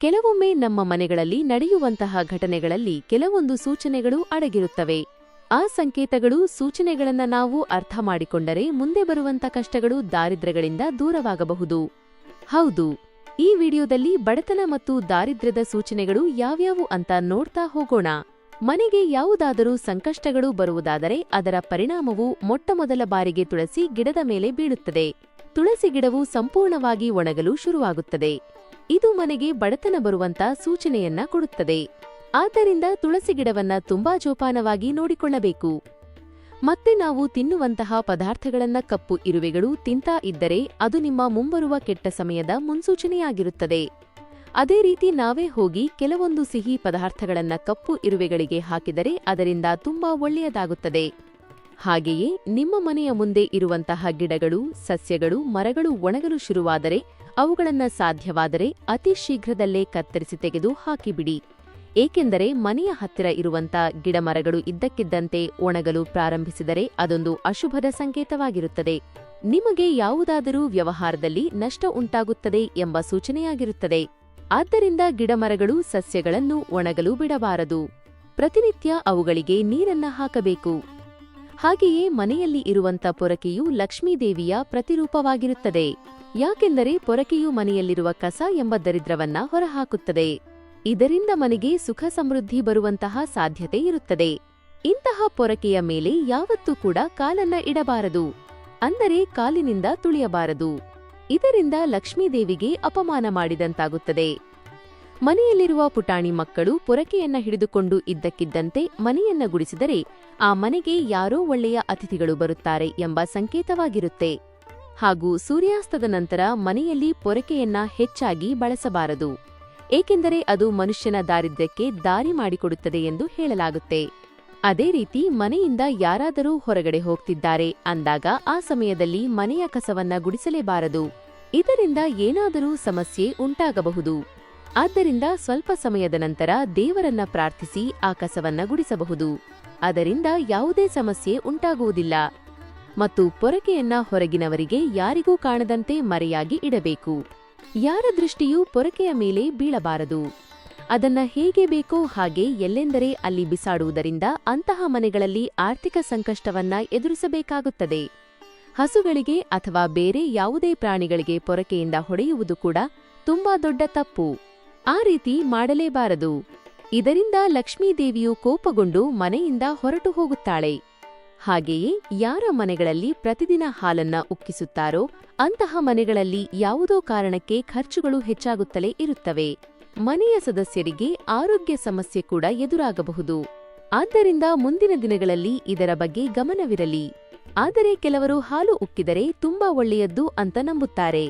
ಕೆಲವೊಮ್ಮೆ ನಮ್ಮ ಮನೆಗಳಲ್ಲಿ ನಡೆಯುವಂತಹ ಘಟನೆಗಳಲ್ಲಿ ಕೆಲವೊಂದು ಸೂಚನೆಗಳು ಅಡಗಿರುತ್ತವೆ. ಆ ಸಂಕೇತಗಳು, ಸೂಚನೆಗಳನ್ನ ನಾವು ಅರ್ಥ ಮಾಡಿಕೊಂಡರೆ ಮುಂದೆ ಬರುವಂತ ಕಷ್ಟಗಳು ದಾರಿದ್ರ್ಯಗಳಿಂದ ದೂರವಾಗಬಹುದು. ಹೌದು, ಈ ವಿಡಿಯೋದಲ್ಲಿ ಬಡತನ ಮತ್ತು ದಾರಿದ್ರ್ಯದ ಸೂಚನೆಗಳು ಯಾವ್ಯಾವು ಅಂತ ನೋಡ್ತಾ ಹೋಗೋಣ. ಮನೆಗೆ ಯಾವುದಾದರೂ ಸಂಕಷ್ಟಗಳು ಬರುವುದಾದರೆ ಅದರ ಪರಿಣಾಮವು ಮೊಟ್ಟಮೊದಲ ಬಾರಿಗೆ ತುಳಸಿ ಗಿಡದ ಮೇಲೆ ಬೀಳುತ್ತದೆ. ತುಳಸಿ ಗಿಡವು ಸಂಪೂರ್ಣವಾಗಿ ಒಣಗಲು ಶುರುವಾಗುತ್ತದೆ. ಇದು ಮನೆಗೆ ಬಡತನ ಬರುವಂತ ಸೂಚನೆಯನ್ನ ಕೊಡುತ್ತದೆ. ಆದ್ದರಿಂದ ತುಳಸಿ ಗಿಡವನ್ನ ತುಂಬಾ ಜೋಪಾನವಾಗಿ ನೋಡಿಕೊಳ್ಳಬೇಕು. ಮತ್ತೆ ನಾವು ತಿನ್ನುವಂತಹ ಪದಾರ್ಥಗಳನ್ನ ಕಪ್ಪು ಇರುವೆಗಳು ತಿಂತಾ ಇದ್ದರೆ ಅದು ನಿಮ್ಮ ಮುಂಬರುವ ಕೆಟ್ಟ ಸಮಯದ ಮುನ್ಸೂಚನೆಯಾಗಿರುತ್ತದೆ. ಅದೇ ರೀತಿ ನಾವೇ ಹೋಗಿ ಕೆಲವೊಂದು ಸಿಹಿ ಪದಾರ್ಥಗಳನ್ನ ಕಪ್ಪು ಇರುವೆಗಳಿಗೆ ಹಾಕಿದರೆ ಅದರಿಂದ ತುಂಬಾ ಒಳ್ಳೆಯದಾಗುತ್ತದೆ. ಹಾಗೆಯೇ ನಿಮ್ಮ ಮನೆಯ ಮುಂದೆ ಇರುವಂತಹ ಗಿಡಗಳು, ಸಸ್ಯಗಳು, ಮರಗಳು ಒಣಗಲು ಶುರುವಾದರೆ ಅವುಗಳನ್ನ ಸಾಧ್ಯವಾದರೆ ಅತಿ ಶೀಘ್ರದಲ್ಲೇ ಕತ್ತರಿಸಿ ತೆಗೆದು ಹಾಕಿಬಿಡಿ. ಏಕೆಂದರೆ ಮನೆಯ ಹತ್ತಿರ ಇರುವಂತ ಗಿಡಮರಗಳು ಇದ್ದಕ್ಕಿದ್ದಂತೆ ಒಣಗಲು ಪ್ರಾರಂಭಿಸಿದರೆ ಅದೊಂದು ಅಶುಭದ ಸಂಕೇತವಾಗಿರುತ್ತದೆ. ನಿಮಗೆ ಯಾವುದಾದರೂ ವ್ಯವಹಾರದಲ್ಲಿ ನಷ್ಟ ಉಂಟಾಗುತ್ತದೆ ಎಂಬ ಸೂಚನೆಯಾಗಿರುತ್ತದೆ. ಆದ್ದರಿಂದ ಗಿಡಮರಗಳು ಸಸ್ಯಗಳನ್ನು ಒಣಗಲು ಬಿಡಬಾರದು. ಪ್ರತಿನಿತ್ಯ ಅವುಗಳಿಗೆ ನೀರನ್ನ ಹಾಕಬೇಕು. ಹಾಗೆಯೇ ಮನೆಯಲ್ಲಿ ಇರುವಂತ ಪೊರಕೆಯು ಲಕ್ಷ್ಮೀದೇವಿಯ ಪ್ರತಿರೂಪವಾಗಿರುತ್ತದೆ. ಯಾಕೆಂದರೆ ಪೊರಕೆಯು ಮನೆಯಲ್ಲಿರುವ ಕಸ ಎಂಬ ದರಿದ್ರವನ್ನ ಹೊರಹಾಕುತ್ತದೆ. ಇದರಿಂದ ಮನೆಗೆ ಸುಖ ಸಮೃದ್ಧಿ ಬರುವಂತಹ ಸಾಧ್ಯತೆ ಇರುತ್ತದೆ. ಇಂತಹ ಪೊರಕೆಯ ಮೇಲೆ ಯಾವತ್ತೂ ಕೂಡ ಕಾಲನ್ನ ಇಡಬಾರದು. ಅಂದರೆ ಕಾಲಿನಿಂದ ತುಳಿಯಬಾರದು. ಇದರಿಂದ ಲಕ್ಷ್ಮೀದೇವಿಗೆ ಅಪಮಾನ ಮಾಡಿದಂತಾಗುತ್ತದೆ. ಮನೆಯಲ್ಲಿರುವ ಪುಟಾಣಿ ಮಕ್ಕಳು ಪೊರಕೆಯನ್ನ ಹಿಡಿದುಕೊಂಡು ಇದ್ದಕ್ಕಿದ್ದಂತೆ ಮನೆಯನ್ನ ಗುಡಿಸಿದರೆ ಆ ಮನೆಗೆ ಯಾರೋ ಒಳ್ಳೆಯ ಅತಿಥಿಗಳು ಬರುತ್ತಾರೆ ಎಂಬ ಸಂಕೇತವಾಗಿರುತ್ತೆ. ಹಾಗೂ ಸೂರ್ಯಾಸ್ತದ ನಂತರ ಮನೆಯಲ್ಲಿ ಪೊರಕೆಯನ್ನ ಹೆಚ್ಚಾಗಿ ಬಳಸಬಾರದು. ಏಕೆಂದರೆ ಅದು ಮನುಷ್ಯನ ದಾರಿದ್ರ್ಯಕ್ಕೆ ದಾರಿ ಮಾಡಿಕೊಡುತ್ತದೆ ಎಂದು ಹೇಳಲಾಗುತ್ತೆ. ಅದೇ ರೀತಿ ಮನೆಯಿಂದ ಯಾರಾದರೂ ಹೊರಗಡೆ ಹೋಗ್ತಿದ್ದಾರೆ ಅಂದಾಗ ಆ ಸಮಯದಲ್ಲಿ ಮನೆಯ ಕಸವನ್ನ ಗುಡಿಸಲೇಬಾರದು. ಇದರಿಂದ ಏನಾದರೂ ಸಮಸ್ಯೆ ಉಂಟಾಗಬಹುದು. ಆದ್ದರಿಂದ ಸ್ವಲ್ಪ ಸಮಯದ ನಂತರ ದೇವರನ್ನ ಪ್ರಾರ್ಥಿಸಿ ಆ ಕಸವನ್ನ ಗುಡಿಸಬಹುದು. ಅದರಿಂದ ಯಾವುದೇ ಸಮಸ್ಯೆ ಉಂಟಾಗುವುದಿಲ್ಲ. ಮತ್ತು ಪೊರಕೆಯನ್ನ ಹೊರಗಿನವರಿಗೆ ಯಾರಿಗೂ ಕಾಣದಂತೆ ಮರೆಯಾಗಿ ಇಡಬೇಕು. ಯಾರ ದೃಷ್ಟಿಯೂ ಪೊರಕೆಯ ಮೇಲೆ ಬೀಳಬಾರದು. ಅದನ್ನ ಹೇಗೆ ಬೇಕೋ ಹಾಗೆ ಎಲ್ಲೆಂದರೆ ಅಲ್ಲಿ ಬಿಸಾಡುವುದರಿಂದ ಅಂತಹ ಮನೆಗಳಲ್ಲಿ ಆರ್ಥಿಕ ಸಂಕಷ್ಟವನ್ನ ಎದುರಿಸಬೇಕಾಗುತ್ತದೆ. ಹಸುಗಳಿಗೆ ಅಥವಾ ಬೇರೆ ಯಾವುದೇ ಪ್ರಾಣಿಗಳಿಗೆ ಪೊರಕೆಯಿಂದ ಹೊಡೆಯುವುದು ಕೂಡ ತುಂಬಾ ದೊಡ್ಡ ತಪ್ಪು. ಆ ರೀತಿ ಮಾಡಲೇಬಾರದು. ಇದರಿಂದ ಲಕ್ಷ್ಮೀದೇವಿಯು ಕೋಪಗೊಂಡು ಮನೆಯಿಂದ ಹೊರಟು ಹೋಗುತ್ತಾಳೆ. ಹಾಗೆಯೇ ಯಾರ ಮನೆಗಳಲ್ಲಿ ಪ್ರತಿದಿನ ಹಾಲನ್ನ ಉಕ್ಕಿಸುತ್ತಾರೋ ಅಂತಹ ಮನೆಗಳಲ್ಲಿ ಯಾವುದೋ ಕಾರಣಕ್ಕೆ ಖರ್ಚುಗಳು ಹೆಚ್ಚಾಗುತ್ತಲೇ ಇರುತ್ತವೆ. ಮನೆಯ ಸದಸ್ಯರಿಗೆ ಆರೋಗ್ಯ ಸಮಸ್ಯೆ ಕೂಡ ಎದುರಾಗಬಹುದು. ಆದ್ದರಿಂದ ಮುಂದಿನ ದಿನಗಳಲ್ಲಿ ಇದರ ಬಗ್ಗೆ ಗಮನವಿರಲಿ. ಆದರೆ ಕೆಲವರು ಹಾಲು ಉಕ್ಕಿದರೆ ತುಂಬಾ ಒಳ್ಳೆಯದ್ದು ಅಂತ ನಂಬುತ್ತಾರೆ.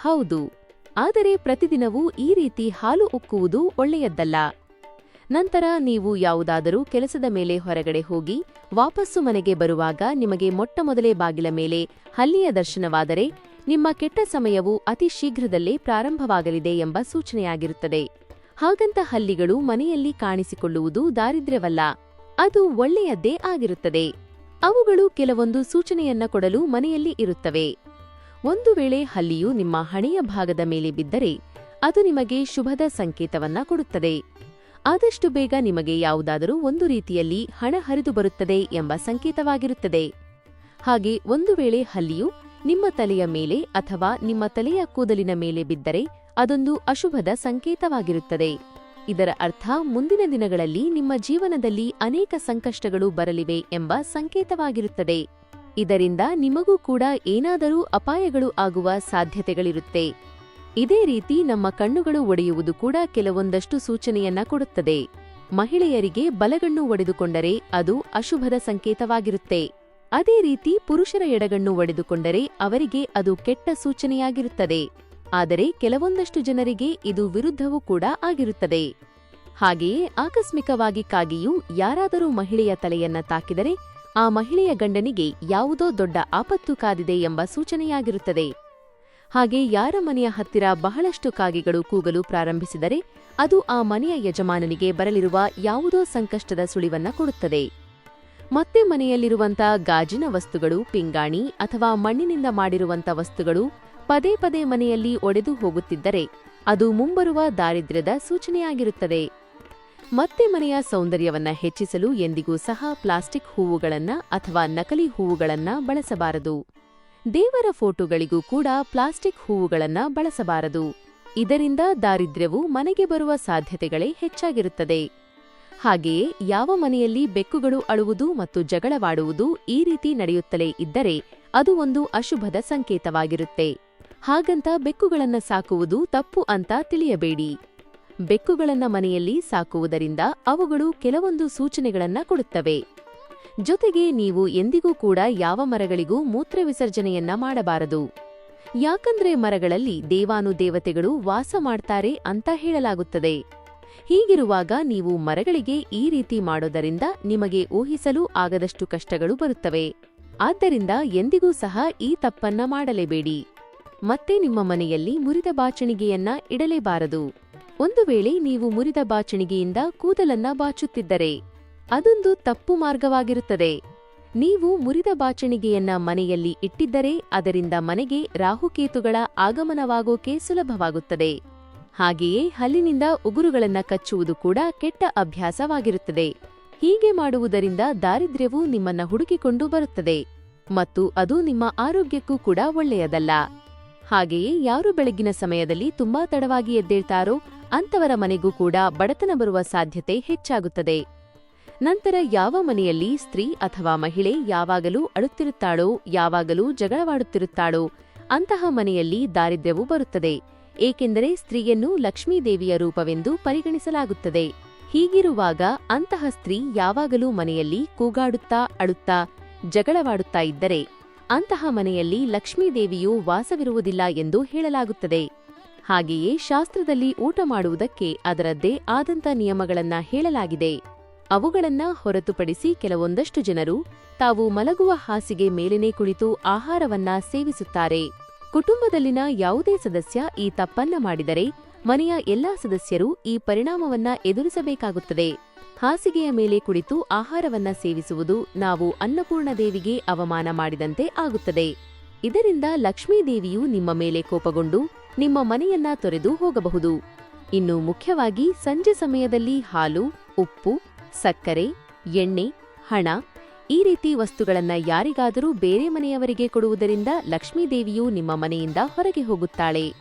ಹೌದು. ಆದರೆ ಪ್ರತಿದಿನವೂ ಈ ರೀತಿ ಹಾಲು ಉಕ್ಕುವುದು ಒಳ್ಳೆಯದ್ದಲ್ಲ. ನಂತರ ನೀವು ಯಾವುದಾದರೂ ಕೆಲಸದ ಮೇಲೆ ಹೊರಗಡೆ ಹೋಗಿ ವಾಪಸ್ಸು ಮನೆಗೆ ಬರುವಾಗ ನಿಮಗೆ ಮೊಟ್ಟಮೊದಲೇ ಬಾಗಿಲ ಮೇಲೆ ಹಲ್ಲಿಯ ದರ್ಶನವಾದರೆ ನಿಮ್ಮ ಕೆಟ್ಟ ಸಮಯವು ಅತಿ ಶೀಘ್ರದಲ್ಲೇ ಪ್ರಾರಂಭವಾಗಲಿದೆ ಎಂಬ ಸೂಚನೆಯಾಗಿರುತ್ತದೆ. ಹಾಗಂತ ಹಲ್ಲಿಗಳು ಮನೆಯಲ್ಲಿ ಕಾಣಿಸಿಕೊಳ್ಳುವುದು ದಾರಿದ್ರ್ಯವಲ್ಲ, ಅದು ಒಳ್ಳೆಯದ್ದೇ ಆಗಿರುತ್ತದೆ. ಅವುಗಳು ಕೆಲವೊಂದು ಸೂಚನೆಯನ್ನ ಕೊಡಲು ಮನೆಯಲ್ಲಿ ಇರುತ್ತವೆ. ಒಂದು ವೇಳೆ ಹಲ್ಲಿಯು ನಿಮ್ಮ ಹಣೆಯ ಭಾಗದ ಮೇಲೆ ಬಿದ್ದರೆ, ಅದು ನಿಮಗೆ ಶುಭದ ಸಂಕೇತವನ್ನ ಕೊಡುತ್ತದೆ. ಆದಷ್ಟು ಬೇಗ ನಿಮಗೆ ಯಾವುದಾದರೂ ಒಂದು ರೀತಿಯಲ್ಲಿ ಹಣ ಹರಿದು ಬರುತ್ತದೆ ಎಂಬ ಸಂಕೇತವಾಗಿರುತ್ತದೆ. ಹಾಗೆ ಒಂದು ವೇಳೆ ಹಲ್ಲಿಯು ನಿಮ್ಮ ತಲೆಯ ಮೇಲೆ ಅಥವಾ ನಿಮ್ಮ ತಲೆಯ ಕೂದಲಿನ ಮೇಲೆ ಬಿದ್ದರೆ, ಅದೊಂದು ಅಶುಭದ ಸಂಕೇತವಾಗಿರುತ್ತದೆ. ಇದರ ಅರ್ಥ ಮುಂದಿನ ದಿನಗಳಲ್ಲಿ ನಿಮ್ಮ ಜೀವನದಲ್ಲಿ ಅನೇಕ ಸಂಕಷ್ಟಗಳು ಬರಲಿವೆ ಎಂಬ ಸಂಕೇತವಾಗಿರುತ್ತದೆ. ಇದರಿಂದ ನಿಮಗೂ ಕೂಡ ಏನಾದರೂ ಅಪಾಯಗಳು ಆಗುವ ಸಾಧ್ಯತೆಗಳಿರುತ್ತೆ. ಇದೇ ರೀತಿ ನಮ್ಮ ಕಣ್ಣುಗಳು ಒಡೆಯುವುದು ಕೂಡ ಕೆಲವೊಂದಷ್ಟು ಸೂಚನೆಯನ್ನ ಕೊಡುತ್ತದೆ. ಮಹಿಳೆಯರಿಗೆ ಬಲಗಣ್ಣು ಒಡೆದುಕೊಂಡರೆ ಅದು ಅಶುಭದ ಸಂಕೇತವಾಗಿರುತ್ತೆ. ಅದೇ ರೀತಿ ಪುರುಷರ ಎಡಗಣ್ಣು ಒಡೆದುಕೊಂಡರೆ ಅವರಿಗೆ ಅದು ಕೆಟ್ಟ ಸೂಚನೆಯಾಗಿರುತ್ತದೆ. ಆದರೆ ಕೆಲವೊಂದಷ್ಟು ಜನರಿಗೆ ಇದು ವಿರುದ್ಧವೂ ಕೂಡ ಆಗಿರುತ್ತದೆ. ಹಾಗೆಯೇ ಆಕಸ್ಮಿಕವಾಗಿ ಕಾಗಿಯು ಯಾರಾದರೂ ಮಹಿಳೆಯ ತಲೆಯನ್ನ ತಾಕಿದರೆ ಆ ಮಹಿಳೆಯ ಗಂಡನಿಗೆ ಯಾವುದೋ ದೊಡ್ಡ ಆಪತ್ತು ಕಾದಿದೆ ಎಂಬ ಸೂಚನೆಯಾಗಿರುತ್ತದೆ. ಹಾಗೆ ಯಾರ ಮನೆಯ ಹತ್ತಿರ ಬಹಳಷ್ಟು ಕಾಗೆಗಳು ಕೂಗಲು ಪ್ರಾರಂಭಿಸಿದರೆ ಅದು ಆ ಮನೆಯ ಯಜಮಾನನಿಗೆ ಬರಲಿರುವ ಯಾವುದೋ ಸಂಕಷ್ಟದ ಸುಳಿವನ್ನ ಕೊಡುತ್ತದೆ. ಮತ್ತೆ ಮನೆಯಲ್ಲಿರುವಂತ ಗಾಜಿನ ವಸ್ತುಗಳು, ಪಿಂಗಾಣಿ ಅಥವಾ ಮಣ್ಣಿನಿಂದ ಮಾಡಿರುವಂತ ವಸ್ತುಗಳು ಪದೇ ಪದೇ ಮನೆಯಲ್ಲಿ ಒಡೆದು ಹೋಗುತ್ತಿದ್ದರೆ ಅದು ಮುಂಬರುವ ದಾರಿದ್ರ್ಯದ ಸೂಚನೆಯಾಗಿರುತ್ತದೆ. ಮತ್ತೆ ಮನೆಯ ಸೌಂದರ್ಯವನ್ನ ಹೆಚ್ಚಿಸಲು ಎಂದಿಗೂ ಸಹ ಪ್ಲಾಸ್ಟಿಕ್ ಹೂವುಗಳನ್ನ ಅಥವಾ ನಕಲಿ ಹೂವುಗಳನ್ನ ಬಳಸಬಾರದು. ದೇವರ ಫೋಟೋಗಳಿಗೂ ಕೂಡ ಪ್ಲಾಸ್ಟಿಕ್ ಹೂವುಗಳನ್ನ ಬಳಸಬಾರದು. ಇದರಿಂದ ದಾರಿದ್ರ್ಯವು ಮನೆಗೆ ಬರುವ ಸಾಧ್ಯತೆಗಳೇ ಹೆಚ್ಚಾಗಿರುತ್ತದೆ. ಹಾಗೆಯೇ ಯಾವ ಮನೆಯಲ್ಲಿ ಬೆಕ್ಕುಗಳು ಅಳುವುದು ಮತ್ತು ಜಗಳವಾಡುವುದು ಈ ರೀತಿ ನಡೆಯುತ್ತಲೇ ಇದ್ದರೆ ಅದು ಒಂದು ಅಶುಭದ ಸಂಕೇತವಾಗಿರುತ್ತೆ. ಹಾಗಂತ ಬೆಕ್ಕುಗಳನ್ನ ಸಾಕುವುದು ತಪ್ಪು ಅಂತ ತಿಳಿಯಬೇಡಿ. ಬೆಕ್ಕುಗಳನ್ನ ಮನೆಯಲ್ಲಿ ಸಾಕುವುದರಿಂದ ಅವುಗಳು ಕೆಲವೊಂದು ಸೂಚನೆಗಳನ್ನ ಕೊಡುತ್ತವೆ. ಜೊತೆಗೆ ನೀವು ಎಂದಿಗೂ ಕೂಡ ಯಾವ ಮರಗಳಿಗೂ ಮೂತ್ರ ವಿಸರ್ಜನೆಯನ್ನ ಮಾಡಬಾರದು. ಯಾಕಂದ್ರೆ ಮರಗಳಲ್ಲಿ ದೇವಾನುದೇವತೆಗಳು ವಾಸ ಮಾಡ್ತಾರೆ ಅಂತ ಹೇಳಲಾಗುತ್ತದೆ. ಹೀಗಿರುವಾಗ ನೀವು ಮರಗಳಿಗೆ ಈ ರೀತಿ ಮಾಡೋದರಿಂದ ನಿಮಗೆ ಊಹಿಸಲು ಆಗದಷ್ಟು ಕಷ್ಟಗಳು ಬರುತ್ತವೆ. ಆದ್ದರಿಂದ ಎಂದಿಗೂ ಸಹ ಈ ತಪ್ಪನ್ನ ಮಾಡಲೇಬೇಡಿ. ಮತ್ತೆ ನಿಮ್ಮ ಮನೆಯಲ್ಲಿ ಮುರಿದ ಬಾಚಣಿಗೆಯನ್ನ ಇಡಲೇಬಾರದು. ಒಂದು ವೇಳೆ ನೀವು ಮುರಿದ ಬಾಚಣಿಗೆಯಿಂದ ಕೂದಲನ್ನ ಬಾಚುತ್ತಿದ್ದರೆ, ಅದೊಂದು ತಪ್ಪು ಮಾರ್ಗವಾಗಿರುತ್ತದೆ. ನೀವು ಮುರಿದ ಬಾಚಣಿಗೆಯನ್ನ ಮನೆಯಲ್ಲಿ ಇಟ್ಟಿದ್ದರೆ, ಅದರಿಂದ ಮನೆಗೆ ರಾಹುಕೇತುಗಳ ಆಗಮನವಾಗೋಕೆ ಸುಲಭವಾಗುತ್ತದೆ. ಹಾಗೆಯೇ ಹಲ್ಲಿನಿಂದ ಉಗುರುಗಳನ್ನ ಕಚ್ಚುವುದು ಕೂಡ ಕೆಟ್ಟ ಅಭ್ಯಾಸವಾಗಿರುತ್ತದೆ. ಹೀಗೆ ಮಾಡುವುದರಿಂದ ದಾರಿದ್ರ್ಯವು ನಿಮ್ಮನ್ನ ಹುಡುಕಿಕೊಂಡು ಬರುತ್ತದೆ ಮತ್ತು ಅದು ನಿಮ್ಮ ಆರೋಗ್ಯಕ್ಕೂ ಕೂಡ ಒಳ್ಳೆಯದಲ್ಲ. ಹಾಗೆಯೇ ಯಾರು ಬೆಳಗಿನ ಸಮಯದಲ್ಲಿ ತುಂಬಾ ತಡವಾಗಿ ಎದ್ದೇಳ್ತಾರೋ ಅಂತವರ ಮನೆಗೂ ಕೂಡ ಬಡತನ ಬರುವ ಸಾಧ್ಯತೆ ಹೆಚ್ಚಾಗುತ್ತದೆ. ನಂತರ ಯಾವ ಮನೆಯಲ್ಲಿ ಸ್ತ್ರೀ ಅಥವಾ ಮಹಿಳೆ ಯಾವಾಗಲೂ ಅಳುತ್ತಿರುತ್ತಾಳೋ, ಯಾವಾಗಲೂ ಜಗಳವಾಡುತ್ತಿರುತ್ತಾಳೋ, ಅಂತಹ ಮನೆಯಲ್ಲಿ ದಾರಿದ್ರ್ಯವು ಬರುತ್ತದೆ. ಏಕೆಂದರೆ ಸ್ತ್ರೀಯನ್ನು ಲಕ್ಷ್ಮೀದೇವಿಯ ರೂಪವೆಂದು ಪರಿಗಣಿಸಲಾಗುತ್ತದೆ. ಹೀಗಿರುವಾಗ ಅಂತಹ ಸ್ತ್ರೀ ಯಾವಾಗಲೂ ಮನೆಯಲ್ಲಿ ಕೂಗಾಡುತ್ತಾ, ಅಳುತ್ತಾ, ಜಗಳವಾಡುತ್ತಾ ಇದ್ದರೆ ಅಂತಹ ಮನೆಯಲ್ಲಿ ಲಕ್ಷ್ಮೀದೇವಿಯು ವಾಸವಿರುವುದಿಲ್ಲ ಎಂದು ಹೇಳಲಾಗುತ್ತದೆ. ಹಾಗೆಯೇ ಶಾಸ್ತ್ರದಲ್ಲಿ ಊಟ ಮಾಡುವುದಕ್ಕೆ ಅದರದ್ದೇ ಆದಂತ ನಿಯಮಗಳನ್ನ ಹೇಳಲಾಗಿದೆ. ಅವುಗಳನ್ನ ಹೊರತುಪಡಿಸಿ ಕೆಲವೊಂದಷ್ಟು ಜನರು ತಾವು ಮಲಗುವ ಹಾಸಿಗೆ ಮೇಲಿನೇ ಕುಳಿತು ಆಹಾರವನ್ನ ಸೇವಿಸುತ್ತಾರೆ. ಕುಟುಂಬದಲ್ಲಿನ ಯಾವುದೇ ಸದಸ್ಯ ಈ ತಪ್ಪನ್ನ ಮಾಡಿದರೆ ಮನೆಯ ಎಲ್ಲಾ ಸದಸ್ಯರು ಈ ಪರಿಣಾಮವನ್ನ ಎದುರಿಸಬೇಕಾಗುತ್ತದೆ. ಹಾಸಿಗೆಯ ಮೇಲೆ ಕುಳಿತು ಆಹಾರವನ್ನ ಸೇವಿಸುವುದು ನಾವು ಅನ್ನಪೂರ್ಣ ದೇವಿಗೆ ಅವಮಾನ ಮಾಡಿದಂತೆ ಆಗುತ್ತದೆ. ಇದರಿಂದ ಲಕ್ಷ್ಮೀದೇವಿಯು ನಿಮ್ಮ ಮೇಲೆ ಕೋಪಗೊಂಡು ನಿಮ್ಮ ಮನೆಯನ್ನ ತೊರೆದು ಹೋಗಬಹುದು. ಇನ್ನು ಮುಖ್ಯವಾಗಿ ಸಂಜೆ ಸಮಯದಲ್ಲಿ ಹಾಲು, ಉಪ್ಪು, ಸಕ್ಕರೆ, ಎಣ್ಣೆ, ಹಣ ಈ ರೀತಿ ವಸ್ತುಗಳನ್ನ ಯಾರಿಗಾದರೂ ಬೇರೆ ಮನೆಯವರಿಗೆ ಕೊಡುವುದರಿಂದ ಲಕ್ಷ್ಮೀದೇವಿಯು ನಿಮ್ಮ ಮನೆಯಿಂದ ಹೊರಗೆ ಹೋಗುತ್ತಾಳೆ.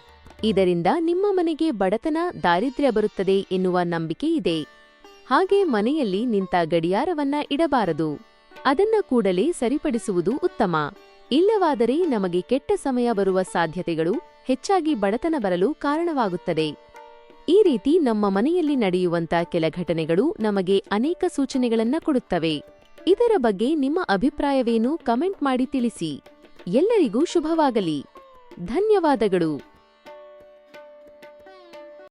ಇದರಿಂದ ನಿಮ್ಮ ಮನೆಗೆ ಬಡತನ, ದಾರಿದ್ರ್ಯ ಬರುತ್ತದೆ ಎನ್ನುವ ನಂಬಿಕೆ ಇದೆ. ಹಾಗೆ ಮನೆಯಲ್ಲಿ ನಿಂತ ಗಡಿಯಾರವನ್ನ ಇಡಬಾರದು. ಅದನ್ನ ಕೂಡಲೇ ಸರಿಪಡಿಸುವುದು ಉತ್ತಮ. ಇಲ್ಲವಾದರೆ ನಮಗೆ ಕೆಟ್ಟ ಸಮಯ ಬರುವ ಸಾಧ್ಯತೆಗಳು ಹೆಚ್ಚಾಗಿ ಬಡತನ ಬರಲು ಕಾರಣವಾಗುತ್ತದೆ. ಈ ರೀತಿ ನಮ್ಮ ಮನೆಯಲ್ಲಿ ನಡೆಯುವಂತ ಕೆಲ ಘಟನೆಗಳು ನಮಗೆ ಅನೇಕ ಸೂಚನೆಗಳನ್ನ ಕೊಡುತ್ತವೆ. ಇದರ ಬಗ್ಗೆ ನಿಮ್ಮ ಅಭಿಪ್ರಾಯವೇನು ಕಮೆಂಟ್ ಮಾಡಿ ತಿಳಿಸಿ. ಎಲ್ಲರಿಗೂ ಶುಭವಾಗಲಿ. ಧನ್ಯವಾದಗಳು.